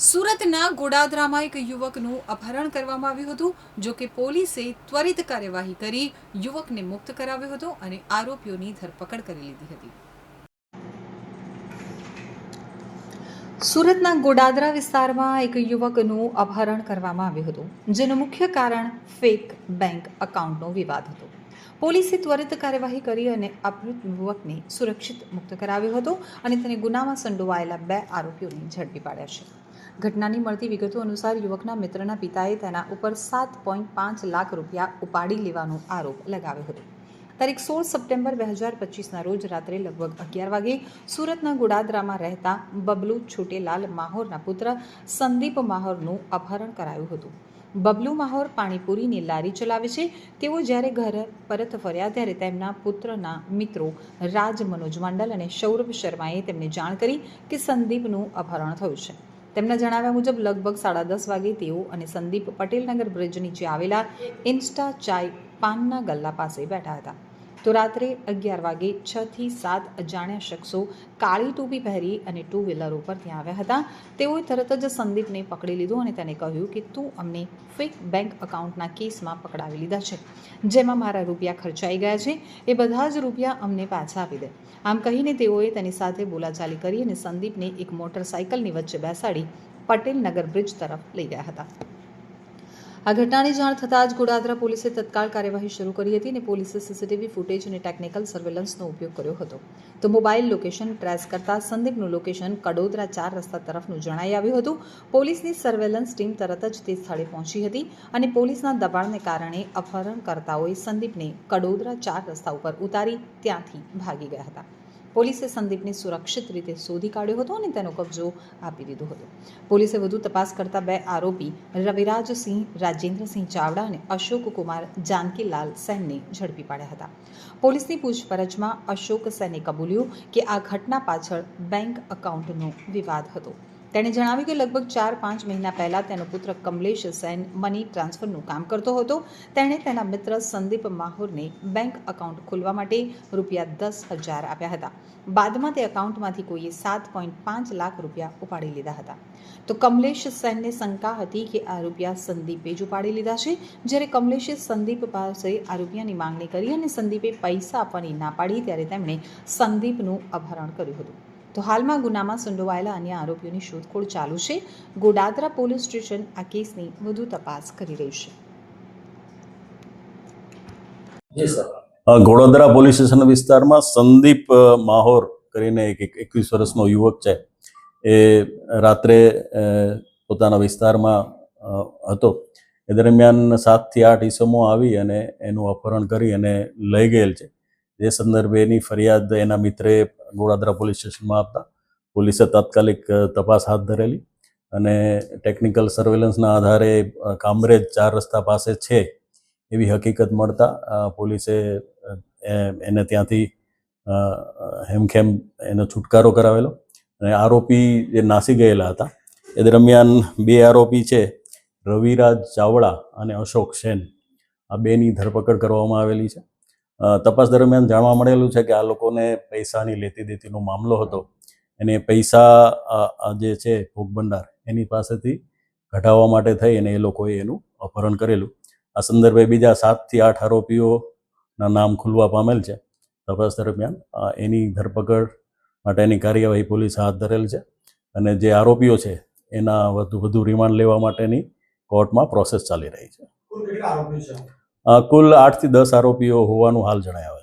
સુરતના ગોડાદરામાં એક યુવકનું અપહરણ કરવામાં આવ્યું હતું, જો કે પોલીસે ત્વરિત કાર્યવાહી કરી યુવકને મુક્ત કરાવ્યો હતો અને આરોપીઓની ધરપકડ કરી લીધી હતી. સુરતના ગોડાદરા વિસ્તારમાં એક યુવકનું અપહરણ કરવામાં આવ્યું હતું, જેનું મુખ્ય કારણ ફેક બેંક એકાઉન્ટનો વિવાદ હતો. પોલીસે ત્વરિત કાર્યવાહી કરી અને અપહૃત યુવકને સુરક્ષિત મુક્ત કરાવ્યો હતો અને તેને ગુનામાં સંડોવાયેલા બે આરોપીઓને ઝડપી પાડ્યા છે. ઘટનાની મળતી વિગતો અનુસાર યુવકના મિત્રના પિતાએ તેના ઉપર સાત પોઈન્ટ પાંચ લાખ રૂપિયા ઉપાડી લેવાનો આરોપ લગાવ્યો હતો. તારીખ સોળ સપ્ટેમ્બર બે હજાર પચીસના રોજ રાત્રે લગભગ અગિયાર વાગે સુરતના ગુડાદરામાં રહેતા બબલુ છોટેલાલ માહોરના પુત્ર સંદીપ માહોરનું અપહરણ કરાયું હતું. બબલુ માહોર પાણીપુરીની લારી ચલાવે છે. તેઓ જ્યારે ઘર પરત ફર્યા ત્યારે તેમના પુત્રના મિત્રો રાજ મનોજ મંડલ અને સૌરભ શર્માએ તેમને જાણ કરી કે સંદીપનું અપહરણ થયું છે. તેમના જણાવ્યા મુજબ, લગભગ સાડા દસ વાગે તેઓ અને સંદીપ પટેલનગર બ્રિજ નીચે આવેલા ઇન્સ્ટા ચાય પાનના ગલ્લા પાસે બેઠા હતા. તો રાત્રે અગિયાર વાગે છ થી સાત અજાણ્યા શખ્સો કાળી ટોપી પહેરી અને ટુ વ્હીલર ઉપર ત્યાં આવ્યા હતા. તેઓએ તરત જ સંદીપને પકડી લીધો અને તેને કહ્યું કે તું અમને ફેક બેંક એકાઉન્ટના કેસમાં પકડાવી લીધા છે. જેમાં મારા રૂપિયા ખર્ચાઈ ગયા છે. એ બધા જ રૂપિયા અમને પાછા આપી દે. આમ કહીને તેઓએ તેની સાથે બોલાચાલી કરી અને સંદીપને એક મોટરસાયકલની વચ્ચે બેસાડી પટેલ નગર બ્રિજ તરફ લઈ ગયા હતા. આ ઘટનાની જાણ થતાં જ ગોડાદરા પોલીસે તત્કાળ કાર્યવાહી શરૂ કરી હતી અને પોલીસે સીસીટીવી ફૂટેજ અને ટેકનિકલ સર્વેલન્સનો ઉપયોગ કર્યો હતો. તો મોબાઈલ લોકેશન ટ્રેસ કરતા સંદીપનું લોકેશન કડોદરા ચાર રસ્તા તરફનું જણાઈ આવ્યું હતું. પોલીસની સર્વેલન્સ ટીમ તરત જ તે સ્થળે પહોંચી હતી અને પોલીસના દબાણને કારણે અપહરણકર્તાઓએ સંદીપને કડોદરા ચાર રસ્તા ઉપર ઉતારી ત્યાંથી ભાગી ગયા હતા. પોલીસે સંદીપને સુરક્ષિત રીતે શોધી કાઢ્યો હતો અને તેનો કબજો આપી દીધો હતો. પોલીસે વધુ તપાસ કરતા બે આરોપી રવિરાજસિંહ, રાજેન્દ્રસિંહ ચાવડા અને અશોક કુમાર જાનકીલાલ સેનને ઝડપી પાડ્યા હતા. પોલીસની પૂછપરછમાં અશોક સેને કબૂલ્યું કે આ ઘટના પાછળ બેંક એકાઉન્ટનો વિવાદ હતો. તેણે જણાવ્યું કે લગભગ ચાર પાંચ મહિના પહેલાં તેનો પુત્ર કમલેશ સેન મની ટ્રાન્સફરનું કામ કરતો હતો. તેણે તેના મિત્ર સંદીપ માહુરને બેંક એકાઉન્ટ ખોલવા માટે રૂપિયા દસ હજાર આપ્યા હતા. બાદમાં તે એકાઉન્ટમાંથી કોઈએ સાત પોઈન્ટ પાંચ લાખ રૂપિયા ઉપાડી લીધા હતા. તો કમલેશ સેનને શંકા હતી કે આ રૂપિયા સંદીપે જ ઉપાડી લીધા છે? જ્યારે કમલેશે સંદીપ પાસે આ રૂપિયાની માંગણી કરી અને સંદીપે પૈસા આપવાની ના પાડી, ત્યારે તેમણે સંદીપનું અપહરણ કર્યું હતું. તો હાલમાં ગુનામાં સંડોવાયેલા અન્ય આરોપીઓની શોધખોળ ચાલુ છે. ગોડાદરા પોલીસ સ્ટેશન આ કેસની વધુ તપાસ કરી રહી છે. ઘોડોદરા પોલીસ સ્ટેશન વિસ્તારમાં સંદીપ માહોર કરીને એક એક- એકવીસ વર્ષનો યુવક છે. એ રાત્રે પોતાના વિસ્તારમાં હતો. એ દરમિયાન સાતથી આઠ ઈસમો આવી અને એનું અપહરણ કરી અને લઈ ગયેલ છે. એ સંદર્ભે એની ફરિયાદ એના મિત્રે ગોળાદરા પોલીસ સ્ટેશનમાં આપતા. પોલીસે તાત્કાલિક તપાસ હાથ ધરેલી અને ટેકનિકલ સર્વેલન્સના આધારે કામરેજ ચાર રસ્તા પાસે છે એવી હકીકત મળતા પોલીસે એને ત્યાંથી હેમખેમ એનો છુટકારો કરાવેલો અને આરોપી જે નાસી ગયેલા હતા એ દરમિયાન બે આરોપી છે, રવિરાજ ચાવડા અને અશોક સેન. આ બેની ધરપકડ કરવામાં આવેલી છે. તપાસ દરમિયાન જાણવા મળેલું છે કે આ લોકોને પૈસાની લેતી દેતીનો મામલો હતો. અને પૈસા જે છે ભોગ ભંડાર એની પાસેથી ઘટાવવા માટે થઈ અને એ લોકોએ એનું અપહરણ કરેલું. આ સંદર્ભે બીજા સાતથી આઠ આરોપીઓના નામ ખુલવા પામેલ છે. તપાસ દરમિયાન એની ધરપકડ માટેની કાર્યવાહી પોલીસ હાથ ધરેલ છે અને જે આરોપીઓ છે એના વધુ વધુ રિમાન્ડ લેવા માટેની કોર્ટમાં પ્રોસેસ ચાલી રહી છે? કુલ આઠથી દસ આરોપીઓ હોવાનું હાલ જણાય આવે